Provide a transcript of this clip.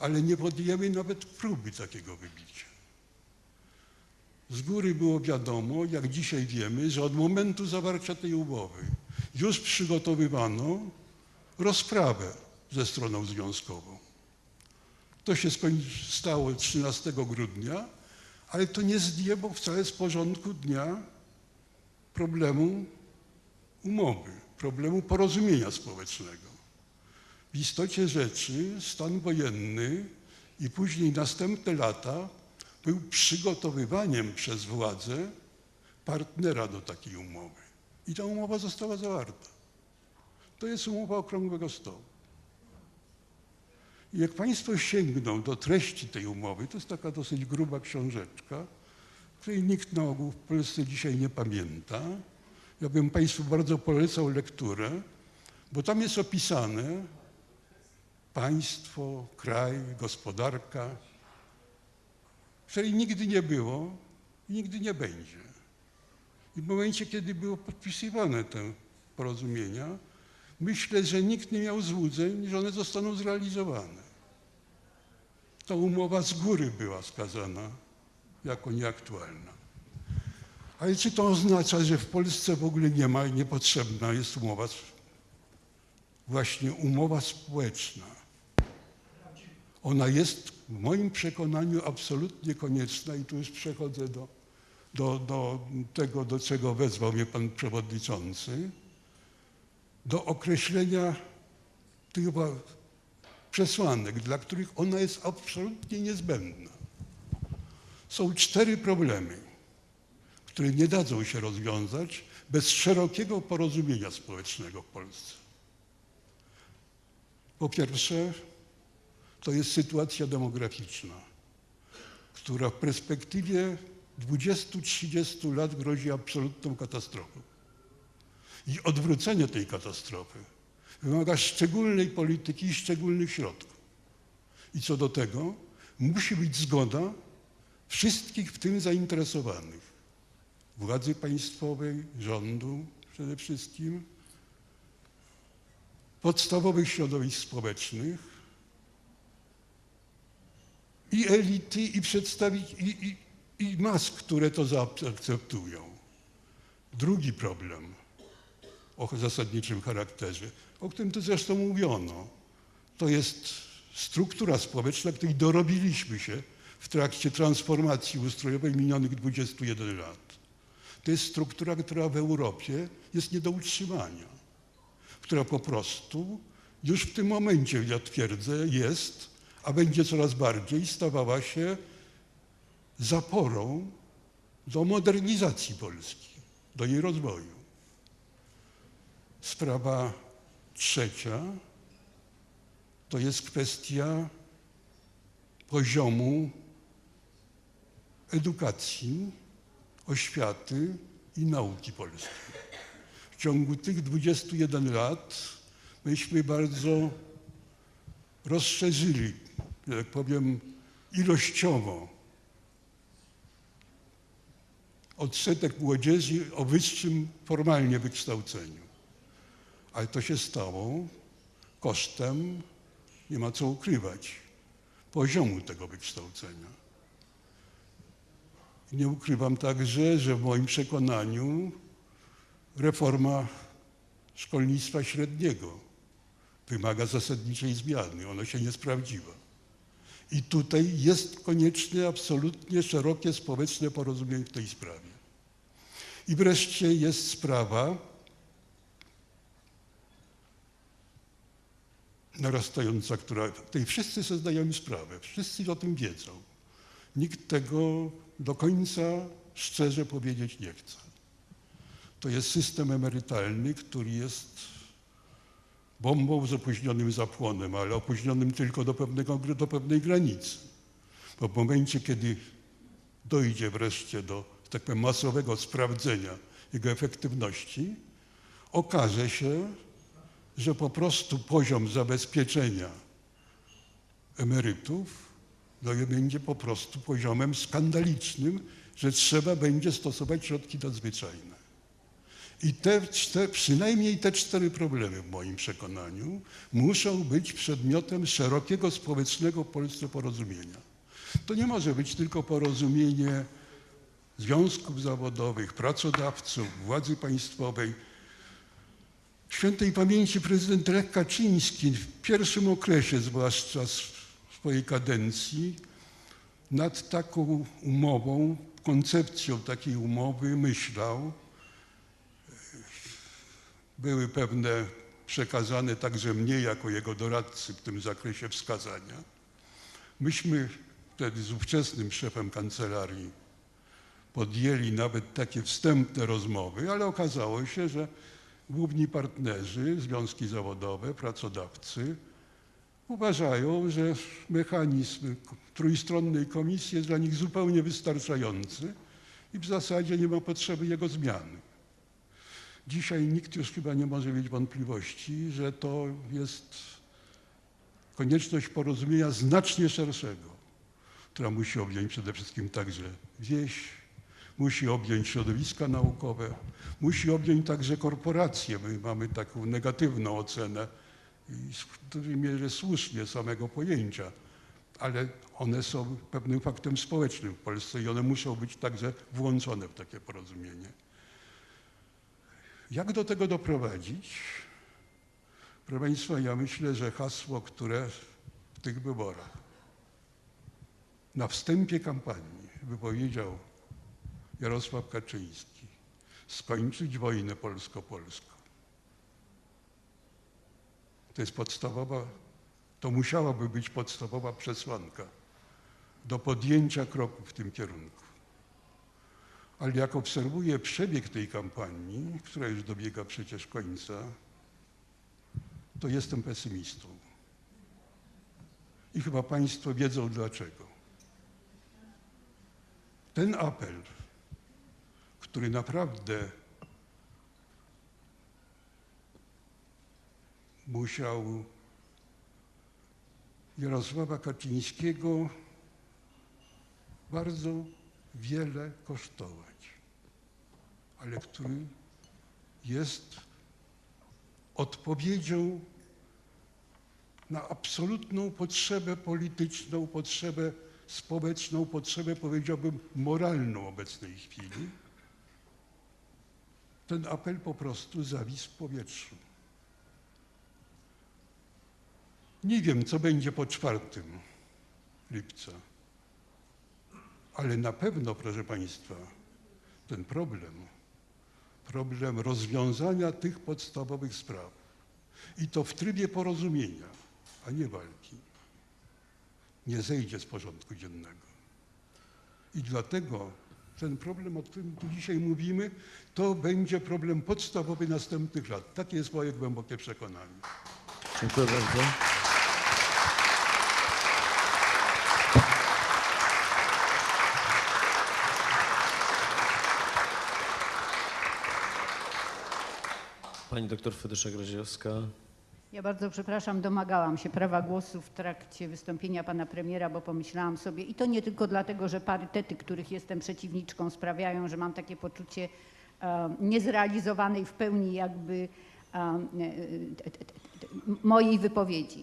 ale nie podjęły nawet próby takiego wybicia. Z góry było wiadomo, jak dzisiaj wiemy, że od momentu zawarcia tej umowy już przygotowywano rozprawę ze stroną związkową. To się stało 13 grudnia, ale to nie zdjęło wcale z porządku dnia problemu umowy, problemu porozumienia społecznego. W istocie rzeczy stan wojenny i później następne lata był przygotowywaniem przez władzę partnera do takiej umowy. I ta umowa została zawarta. To jest umowa okrągłego stołu. I jak Państwo sięgną do treści tej umowy, to jest taka dosyć gruba książeczka, której nikt na ogół w Polsce dzisiaj nie pamięta. Ja bym Państwu bardzo polecał lekturę, bo tam jest opisane państwo, kraj, gospodarka, której nigdy nie było i nigdy nie będzie. I w momencie, kiedy było podpisywane te porozumienia, myślę, że nikt nie miał złudzeń, że one zostaną zrealizowane. Ta umowa z góry była skazana jako nieaktualna. Ale czy to oznacza, że w Polsce w ogóle nie ma i niepotrzebna jest umowa, właśnie umowa społeczna? Ona jest w moim przekonaniu absolutnie konieczna i tu już przechodzę do, do, do tego, do czego wezwał mnie pan przewodniczący, do określenia tych przesłanek, dla których ona jest absolutnie niezbędna. Są cztery problemy, które nie dadzą się rozwiązać bez szerokiego porozumienia społecznego w Polsce. Po pierwsze, to jest sytuacja demograficzna, która w perspektywie 20-30 lat grozi absolutną katastrofą. I odwrócenie tej katastrofy wymaga szczególnej polityki i szczególnych środków. I co do tego musi być zgoda wszystkich w tym zainteresowanych. Władzy państwowej, rządu przede wszystkim, podstawowych środowisk społecznych i elity, i przedstawić, i, i, i mas, które to zaakceptują. Drugi problem o zasadniczym charakterze, o którym tu zresztą mówiono, to jest struktura społeczna, której dorobiliśmy się w trakcie transformacji ustrojowej minionych 21 lat. To jest struktura, która w Europie jest nie do utrzymania, która po prostu już w tym momencie, ja twierdzę, jest, a będzie coraz bardziej stawała się zaporą do modernizacji Polski, do jej rozwoju. Sprawa trzecia to jest kwestia poziomu edukacji, oświaty i nauki polskiej. W ciągu tych 21 lat myśmy bardzo rozszerzyli, że tak powiem, ilościowo odsetek młodzieży o wyższym formalnie wykształceniu. Ale to się stało kosztem, nie ma co ukrywać, poziomu tego wykształcenia. Nie ukrywam także, że w moim przekonaniu reforma szkolnictwa średniego wymaga zasadniczej zmiany. Ona się nie sprawdziła. I tutaj jest konieczne absolutnie szerokie społeczne porozumienie w tej sprawie. I wreszcie jest sprawa narastająca, która, tej wszyscy sobie zdajemy sprawę, wszyscy o tym wiedzą. Nikt tego do końca szczerze powiedzieć nie chce. To jest system emerytalny, który jest bombą z opóźnionym zapłonem, ale opóźnionym tylko do, pewnego, do pewnej granicy. Bo w momencie, kiedy dojdzie wreszcie do tak powiem, masowego sprawdzenia jego efektywności, okaże się, że po prostu poziom zabezpieczenia emerytów no będzie po prostu poziomem skandalicznym, że trzeba będzie stosować środki nadzwyczajne. I te cztery, przynajmniej te cztery problemy w moim przekonaniu muszą być przedmiotem szerokiego społecznego w Polsce porozumienia. To nie może być tylko porozumienie związków zawodowych, pracodawców, władzy państwowej. Świętej pamięci prezydent Lech Kaczyński w pierwszym okresie, zwłaszcza swojej kadencji, nad taką umową, koncepcją takiej umowy myślał. Były pewne przekazane także mnie jako jego doradcy w tym zakresie wskazania. Myśmy wtedy z ówczesnym szefem kancelarii podjęli nawet takie wstępne rozmowy, ale okazało się, że główni partnerzy, związki zawodowe, pracodawcy uważają, że mechanizm trójstronnej komisji jest dla nich zupełnie wystarczający i w zasadzie nie ma potrzeby jego zmiany. Dzisiaj nikt już chyba nie może mieć wątpliwości, że to jest konieczność porozumienia znacznie szerszego, która musi objąć przede wszystkim także wieś, musi objąć środowiska naukowe, musi objąć także korporacje. My mamy taką negatywną ocenę w dużej mierze słusznie samego pojęcia, ale one są pewnym faktem społecznym w Polsce i one muszą być także włączone w takie porozumienie. Jak do tego doprowadzić? Proszę Państwa, ja myślę, że hasło, które w tych wyborach na wstępie kampanii wypowiedział Jarosław Kaczyński, skończyć wojnę polsko-polską. To jest podstawowa, to musiałaby być podstawowa przesłanka do podjęcia kroku w tym kierunku. Ale jak obserwuję przebieg tej kampanii, która już dobiega przecież końca, to jestem pesymistą. I chyba Państwo wiedzą dlaczego. Ten apel, który naprawdę musiał Jarosława Kaczyńskiego bardzo wiele kosztować, ale który jest odpowiedzią na absolutną potrzebę polityczną, potrzebę społeczną, potrzebę, powiedziałbym, moralną obecnej chwili, ten apel po prostu zawisł w powietrzu. Nie wiem, co będzie po 4 lipca, ale na pewno, proszę Państwa, ten problem, problem rozwiązania tych podstawowych spraw i to w trybie porozumienia, a nie walki, nie zejdzie z porządku dziennego. I dlatego ten problem, o którym tu dzisiaj mówimy, to będzie problem podstawowy następnych lat. Takie jest moje głębokie przekonanie. Dziękuję bardzo. Pani doktor Fedyszek Radziejowska. Ja bardzo przepraszam, domagałam się prawa głosu w trakcie wystąpienia pana premiera, bo pomyślałam sobie, i to nie tylko dlatego, że parytety, których jestem przeciwniczką, sprawiają, że mam takie poczucie e, niezrealizowanej w pełni jakby e, e, mojej wypowiedzi.